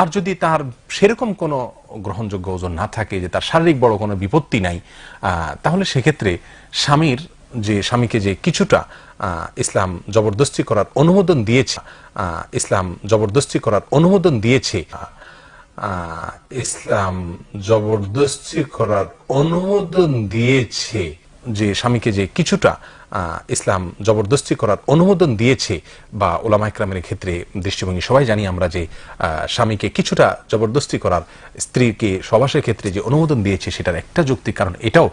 আর যদি তার সেরকম কোনো গ্রহণযোগ্য ওজন না থাকে, যে তার শারীরিক বড় কোনো বিপত্তি নাই তাহলে সেক্ষেত্রে স্বামীর যে, স্বামীকে যে কিছুটা ইসলাম জবরদস্তি করার অনুমোদন দিয়েছে ইসলাম জবরদস্তি করার অনুমোদন দিয়েছে ইসলাম জবরদস্তি করার অনুমোদন দিয়েছে যে স্বামীকে যে কিছুটা ইসলাম জবরদস্তি করার অনুমোদন দিয়েছে বা ওলামা ইকরামের ক্ষেত্রে দৃষ্টিভঙ্গি, সবাই জানি আমরা যে স্বামীকে কিছুটা জবরদস্তি করার, স্ত্রীকে সবাসের ক্ষেত্রে যে অনুমোদন দিয়েছে সেটার একটা যুক্তি। কারণ এটাও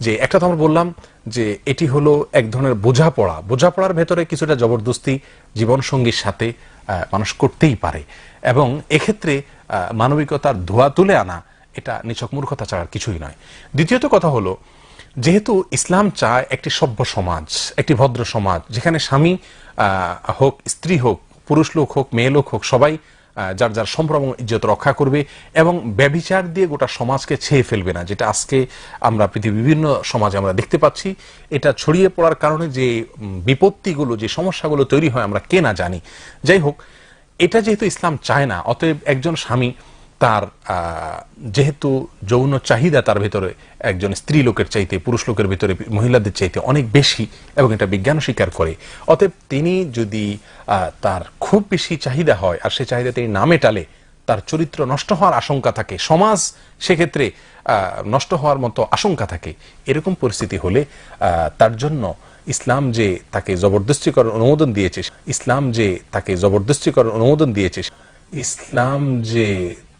যে, একটা তো আমরা বললাম যে, এটি হলো এক ধরনের বোঝাপড়া। বোঝাপড়ার ভেতরে কিছুটা জবরদস্তি জীবনসঙ্গীর সাথে মানুষ করতেই পারে। এবং এক্ষেত্রে মানবিকতার ধোয়া তুলে আনা, এটা নিছক মূর্খতা ছাড়ার কিছুই নয়। দ্বিতীয়ত কথা হলো যেহেতু ইসলাম চায় একটি সভ্য সমাজ, একটি ভদ্র সমাজ, যেখানে স্বামী হোক, স্ত্রী হোক, পুরুষ লোক হোক, মেয়ে লোক হোক, সবাই যার যার সম্ভ্রম ইজ্জত রক্ষা করবে এবং ব্যভিচার দিয়ে গোটা সমাজকে ছেয়ে ফেলবে না, যেটা আজকে আমরা পৃথিবীর বিভিন্ন সমাজে আমরা দেখতে পাচ্ছি। এটা ছড়িয়ে পড়ার কারণে যে বিপত্তিগুলো, যে সমস্যাগুলো তৈরি হয়, আমরা কে না জানি। যাই হোক, এটা যেহেতু ইসলাম চায় না, অতএব একজন স্বামী তার যেহেতু যৌন চাহিদা তার ভেতরে একজন স্ত্রী লোকের চাইতে, পুরুষ লোকের ভেতরে মহিলাদের চাইতে অনেক বেশি এবং এটা বিজ্ঞান স্বীকার করে। অতএব তিনি যদি তার খুব বেশি চাহিদা হয় আর সে চাহিদা তিনি না মেটালে তার চরিত্র নষ্ট হওয়ার আশঙ্কা থাকে, সমাজ সেক্ষেত্রে নষ্ট হওয়ার মতো আশঙ্কা থাকে। এরকম পরিস্থিতি হলে তার জন্য ইসলাম যে তাকে জবরদস্তি করার অনুমোদন দিয়েছে, ইসলাম যে তাকে জবরদস্তি করার অনুমোদন দিয়েছে, ইসলাম যে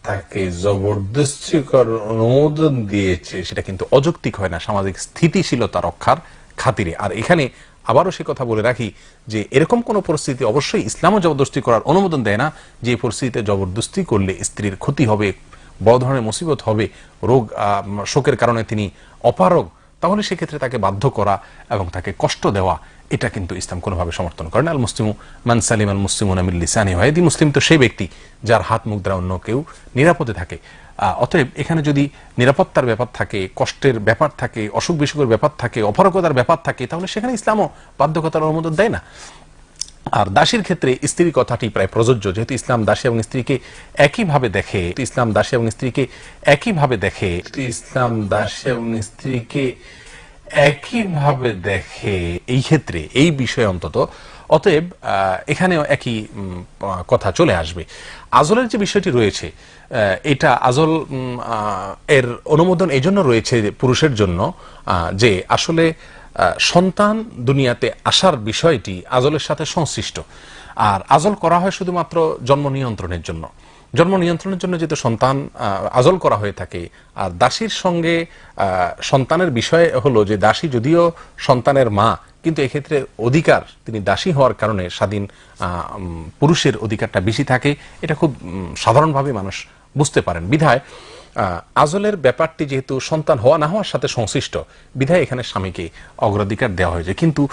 তাকে জবরদস্তি করার অনুমোদন দিয়েছে। সেটা কিন্তু অযৌক্তিক হয় না, সামাজিক স্থিতিশীলতা রক্ষার খাতিরে। আর এখানে আবারও সে কথা বলে রাখি যে, এরকম কোন পরিস্থিতি অবশ্যই ইসলামও জবরদস্তি করার অনুমোদন দেয় না। যে পরিস্থিতিতে জবরদস্তি করলে স্ত্রীর ক্ষতি হবে, বড় ধরনের মুসিবত হবে, রোগ শোকের কারণে তিনি অপারগ, তাহলে সেক্ষেত্রে তাকে বাধ্য করা এবং তাকে কষ্ট দেওয়া এটা কিন্তু ইসলাম কোনোভাবে সমর্থন করে না। আল মুসলিমু মান সালিম আল মুসলিমুন আমিল লিসানি ওয়াইদি মুসলিম তো সেই ব্যক্তি যার হাত মুখ দ্বারা অন্য কেউ নিরাপদে থাকে। অতএব এখানে যদি নিরাপত্তার ব্যাপার থাকে, কষ্টের ব্যাপার থাকে, অসুখ বিসুখের ব্যাপার থাকে অপারগতার ব্যাপার থাকে, তাহলে সেখানে ইসলামও বাধ্যকতার অনুমোদন দেয় না। আর দাসীর ক্ষেত্রে স্ত্রীর কথাটি প্রায় প্রযোজ্য। যেহেতু ইসলাম দাসী এবং স্ত্রীকে একইভাবে দেখে, ইসলাম দাসী এবং স্ত্রীকে একইভাবে দেখে, ইসলাম দাসী এবং স্ত্রীকে একইভাবে দেখে এই ক্ষেত্রে, এই বিষয়ে অন্তত, অতএব এখানেও একই কথা চলে আসবে। আজলের যে বিষয়টি রয়েছে এটা আজল এর অনুমোদন এই জন্য রয়েছে পুরুষের জন্য যে আসলে সন্তান দুনিয়াতে আসার বিষয়টি আজলের সাথে সংশ্লিষ্ট। আর আজল করা হয় শুধুমাত্র জন্ম নিয়ন্ত্রণের জন্য। জন্ম নিয়ন্ত্রণের জন্য যেহেতু সন্তান আজল করা হয়ে থাকে, আর দাসীর সঙ্গে সন্তানের বিষয় হলো যে দাসী যদিও সন্তানের মা, কিন্তু এক্ষেত্রে অধিকার, তিনি দাসী হওয়ার কারণে স্বাধীন পুরুষের অধিকারটা বেশি থাকে। এটা খুব সাধারণভাবে মানুষ বুঝতে পারেন। বিধায় আজলের ব্যাপারটি যেহেতু সন্তান হওয়া না হওয়ার সাথে সংশ্লিষ্ট, বিধায় এখানে স্বামীকে অগ্রাধিকার দেওয়া হয়েছে। কিন্তু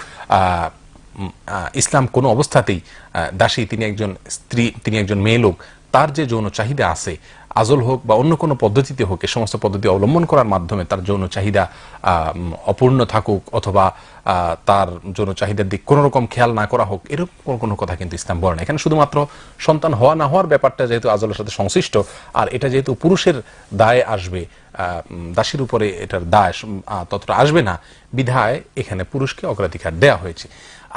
ইসলাম কোনো অবস্থাতেই দাসী, তিনি একজন স্ত্রী, তিনি একজন মেয়ে লোক, তার যে যৌন চাহিদা আছে, আজল হোক বা অন্য কোনো পদ্ধতিতে হোক, এ সমস্ত পদ্ধতি অবলম্বন করার মাধ্যমে তার যৌন চাহিদা অপূর্ণ থাকুক অথবা তার যৌন চাহিদার দিক কোনো রকম খেয়াল না করা হোক, এরকম কোনো কথা কিন্তু ইসলাম বলে না। এখানে শুধুমাত্র সন্তান হওয়া না হওয়ার ব্যাপারটা যেহেতু আজলের সাথে সংশ্লিষ্ট, আর এটা যেহেতু পুরুষের দায়ে আসবে দাসীর উপরে এটার দায় ততটা আসবে না, বিধায় এখানে পুরুষকে অগ্রাধিকার দেওয়া হয়েছে।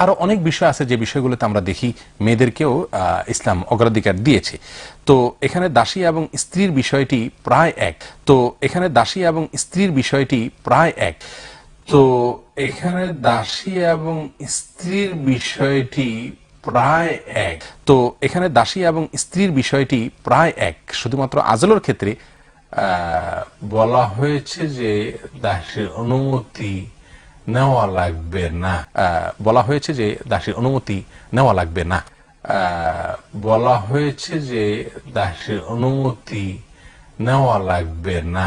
আরও অনেক বিষয় আছে যে বিষয়গুলোতে আমরা দেখি মেয়েদেরকেও ইসলাম অগ্রাধিকার দিয়েছে। তো এখানে দাসী এবং স্ত্রীর বিষয়টি প্রায় এক। তো এখানে দাসী এবং স্ত্রীর বিষয়টি প্রায় এক। তো এখানে দাসী এবং স্ত্রীর বিষয়টি প্রায় এক। তো এখানে দাসী এবং স্ত্রীর বিষয়টি প্রায় এক। শুধুমাত্র আজলের ক্ষেত্রে বলা হয়েছে যে দাসীর অনুমতি নেওয়া লাগবে না। বলা হয়েছে যে দাসের অনুমতি নেওয়া লাগবে না। বলা হয়েছে যে দাসের অনুমতি নেওয়া লাগবে না।